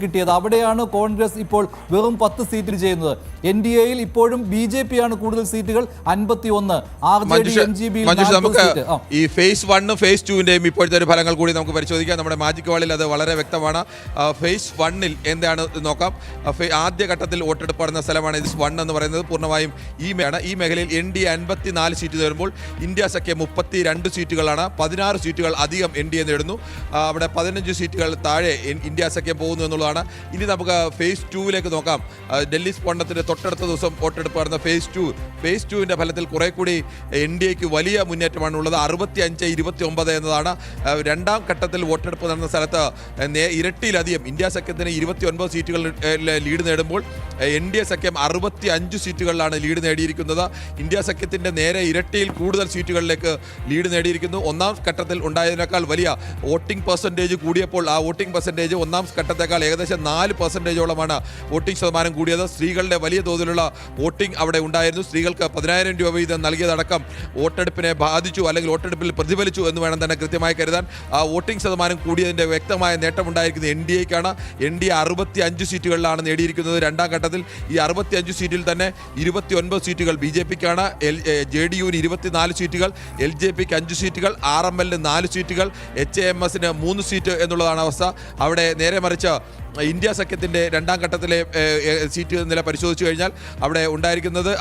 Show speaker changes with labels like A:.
A: കിട്ടിയത്. അവിടെയാണ് കോൺഗ്രസ് ഇപ്പോൾ വെറും പത്ത് സീറ്റിൽ ചെയ്യുന്നത് എൻ ഡി എയിൽ ഇപ്പോഴും ബി ജെ പി ആണ് കൂടുതൽ സീറ്റുകൾ അൻപത്തി ഒന്ന് R J D N G B
B: നമുക്ക് ഈ ഫേസ് വണ്ണും ഫേസ് ടുവിന്റെയും ഇപ്പോഴത്തെ ഒരു ഫലങ്ങൾ കൂടി നമുക്ക് പരിശോധിക്കാം. നമ്മുടെ മാജിക് വാളിൽ അത് വളരെ വ്യക്തമാണ്. ഫേസ് വണ്ണിൽ എന്താണ് നോക്കാം. ആദ്യഘട്ടത്തിൽ ആദ്യ ഘട്ടത്തിൽ വോട്ടെടുപ്പ് നടന്ന സ്ഥലമാണ് ഇത് വൺ എന്ന് പറയുന്നത്. പൂർണമായും ഈ മേഖല ഈ മേഖലയിൽ എൻ ഡി അൻപത്തി നാല് സീറ്റ് നേടുമ്പോൾ ഇന്ത്യ സഖ്യം മുപ്പത്തി രണ്ട് സീറ്റുകളാണ്. പതിനാറ് സീറ്റുകൾ അധികം എൻ ഡി എ നേടുന്നു. അവിടെ പതിനഞ്ച് സീറ്റുകൾ താഴെ ഇന്ത്യ സഖ്യം പോകുന്നു എന്നുള്ളതാണ് ഇനി നമുക്ക് ഫേസ് ടൂവിലേക്ക് നോക്കാം. ഡൽഹി സ്ഫോടനത്തിന്റെ തൊട്ടടുത്ത ദിവസം വോട്ടെടുപ്പ് നടന്ന ഫേസ് ടു ഫേസ് ടുവിന്റെ ഫലത്തിൽ കുറെ കൂടി എൻ ഡി എക്ക് വലിയ മുന്നേറ്റമാണ് ഉള്ളത് അറുപത്തി അഞ്ച് ഇരുപത്തി ഒമ്പത് എന്നതാണ് രണ്ടാം ഘട്ടത്തിൽ വോട്ടെടുപ്പ് നടന്ന സ്ഥലത്ത് ഇരട്ടിയിലധികം ഇന്ത്യ സഖ്യത്തിന് ഇരുപത്തി ഒൻപത് സീറ്റുകൾ ലീഡ് നേടുമ്പോൾ എൻ ഡി എ സഖ്യം അറുപത്തി അഞ്ച് സീറ്റുകളിലാണ് ലീഡ് നേടിയിരിക്കുന്നത്. ഇന്ത്യ സഖ്യത്തിന്റെ നേരെ ഇരട്ടിയിൽ കൂടുതൽ സീറ്റുകളിലേക്ക് ലീഡ് നേടിയിരിക്കുന്നു. ഒന്നാം ഘട്ടത്തിൽ ഉണ്ടായതിനേക്കാൾ വലിയ വോട്ടിംഗ് പെർസെന്റേജ് കൂടിയപ്പോൾ ആ വോട്ടിംഗ് പെർസെന്റേജ് ഒന്നാം ഘട്ടത്തേക്കാൾ ഏകദേശം നാല് പെർസെന്റേജോളമാണ് വോട്ടിംഗ് ശതമാനം കൂടിയത്. സ്ത്രീകളുടെ വലിയ തോതിലുള്ള വോട്ടിംഗ് അവിടെ ഉണ്ടായിരുന്നു. സ്ത്രീകൾക്ക് പതിനായിരം രൂപ വീതം നൽകിയതടക്കം വോട്ടെടുപ്പിനെ ബാധിച്ചു അല്ലെങ്കിൽ വോട്ടെടുപ്പിൽ പ്രതിഫലിച്ചു എന്ന് വേണം തന്നെ കൃത്യമായി കരുതാൻ. ആ വോട്ടിംഗ് ശതമാനം കൂടിയതിന്റെ വ്യക്തമായ നേട്ടമുണ്ടായിരിക്കുന്നത് എൻ ഡി എക്കാണ്. എൻ ഡി എ അറുപത്തി അഞ്ച് സീറ്റുകളിലാണ് നേടിയിരിക്കുന്നത് രണ്ടാം ഘട്ടത്തിൽ. ഈ അറുപത്തി അഞ്ച് സീറ്റിൽ തന്നെ ഇരുപത്തി ഒൻപത് സീറ്റുകൾ ബി ജെ പിക്കാണ്. എൽ ജെ ഡി യുവിന് ഇരുപത്തിനാല് സീറ്റുകൾ എൽ ജെ പിക്ക് അഞ്ച് സീറ്റുകൾ ആർ എം എല്ലിന് നാല് സീറ്റുകൾ എച്ച് എം എസിന് മൂന്ന് സീറ്റ് എന്നുള്ളതാണ് അവസ്ഥ. അവിടെ നേരെ മറിച്ച് ഇന്ത്യ സഖ്യത്തിന്റെ രണ്ടാം ഘട്ടത്തിലെ സീറ്റ് നില പരിശോധിച്ചു കഴിഞ്ഞാൽ അവിടെ ഉണ്ടായിരിക്കുന്നത്